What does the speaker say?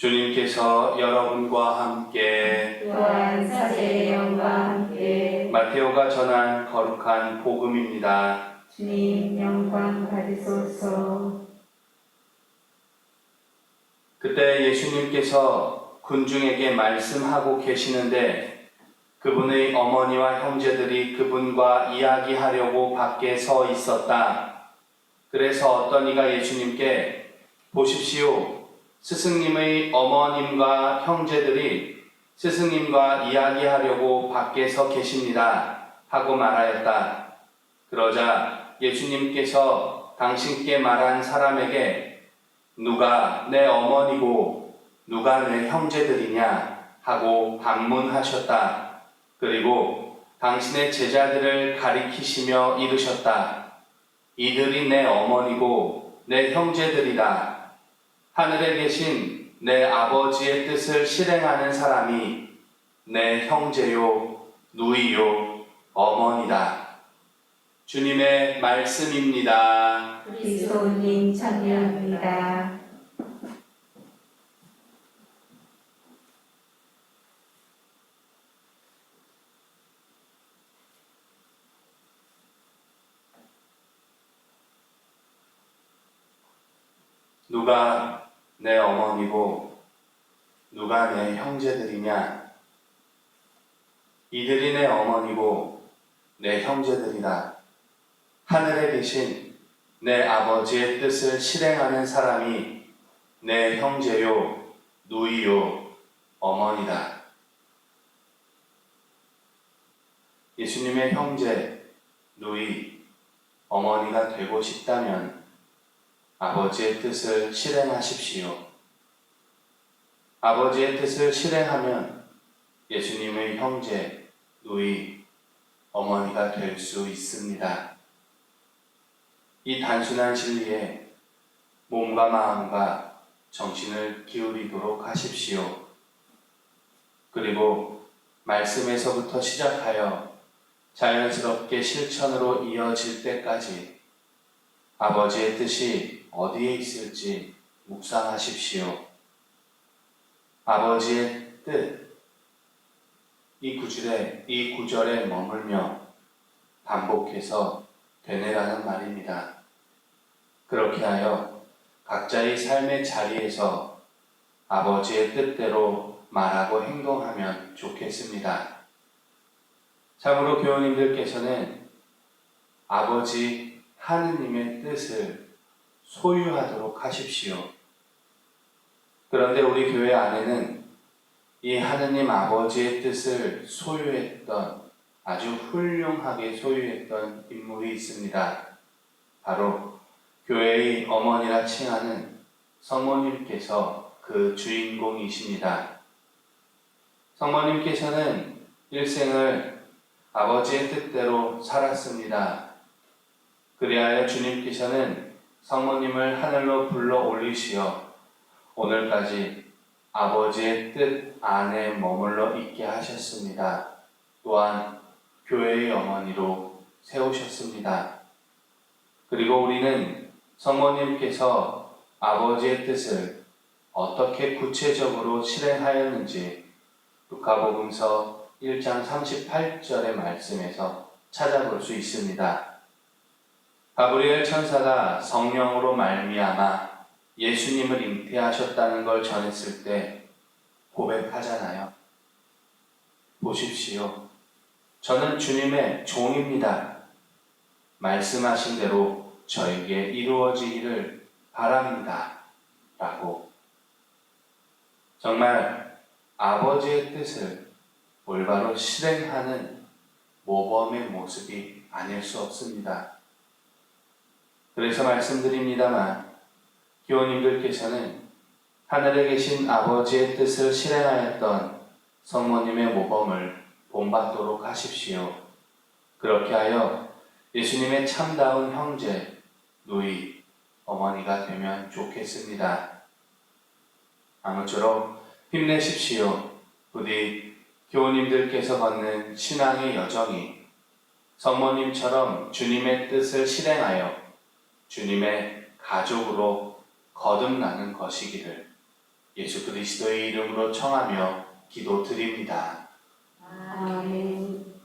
주님께서 여러분과 함께 또한 사제의 영과 함께 마테오가 전한 거룩한 복음입니다. 주님 영광 받으소서 그때 예수님께서 군중에게 말씀하고 계시는데 그분의 어머니와 형제들이 그분과 이야기하려고 밖에 서 있었다. 그래서 어떤 이가 예수님께 보십시오. 스승님의 어머님과 형제들이 스승님과 이야기하려고 밖에 서 계십니다. 하고 말하였다. 그러자 예수님께서 당신께 말한 사람에게 누가 내 어머니고 누가 내 형제들이냐 하고 반문하셨다. 그리고 당신의 제자들을 가리키시며 이르셨다. 이들이 내 어머니고 내 형제들이다. 하늘에 계신 내 아버지의 뜻을 실행하는 사람이 내 형제요, 누이요, 어머니다. 주님의 말씀입니다. 그리스도님 찬양합니다 누가 내 어머니고 누가 내 형제들이냐? 이들이 내 어머니고 내 형제들이다. 하늘에 계신 내 아버지의 뜻을 실행하는 사람이 내 형제요, 누이요, 어머니다. 예수님의 형제, 누이, 어머니가 되고 싶다면 아버지의 뜻을 실행하십시오. 아버지의 뜻을 실행하면 예수님의 형제, 누이, 어머니가 될 수 있습니다. 이 단순한 진리에 몸과 마음과 정신을 기울이도록 하십시오. 그리고 말씀에서부터 시작하여 자연스럽게 실천으로 이어질 때까지 아버지의 뜻이 어디에 있을지 묵상하십시오. 아버지의 뜻, 이 구절에, 이 구절에 머물며 반복해서 되뇌라는 말입니다. 그렇게 하여 각자의 삶의 자리에서 아버지의 뜻대로 말하고 행동하면 좋겠습니다. 참으로 교우님들께서는 아버지 하느님의 뜻을 소유하도록 하십시오. 그런데 우리 교회 안에는 이 하느님 아버지의 뜻을 소유했던 아주 훌륭하게 소유했던 인물이 있습니다. 바로 교회의 어머니라 칭하는 성모님께서 그 주인공이십니다. 성모님께서는 일생을 아버지의 뜻대로 살았습니다. 그리하여 주님께서는 성모님을 하늘로 불러 올리시어 오늘까지 아버지의 뜻 안에 머물러 있게 하셨습니다. 또한 교회의 어머니로 세우셨습니다. 그리고 우리는 성모님께서 아버지의 뜻을 어떻게 구체적으로 실행하였는지 루카복음서 1장 38절의 말씀에서 찾아볼 수 있습니다. 가브리엘 천사가 성령으로 말미암아 예수님을 잉태하셨다는 걸 전했을 때 고백하잖아요. 보십시오. 저는 주님의 종입니다. 말씀하신 대로 저에게 이루어지기를 바랍니다. 라고. 정말 아버지의 뜻을 올바로 실행하는 모범의 모습이 아닐 수 없습니다. 그래서 말씀드립니다만, 교우님들께서는 하늘에 계신 아버지의 뜻을 실행하였던 성모님의 모범을 본받도록 하십시오. 그렇게 하여 예수님의 참다운 형제, 누이, 어머니가 되면 좋겠습니다. 아무쪼록 힘내십시오. 부디 교우님들께서 걷는 신앙의 여정이 성모님처럼 주님의 뜻을 실행하여 주님의 가족으로 거듭나는 것이기를 예수 그리스도의 이름으로 청하며 기도드립니다. 아멘.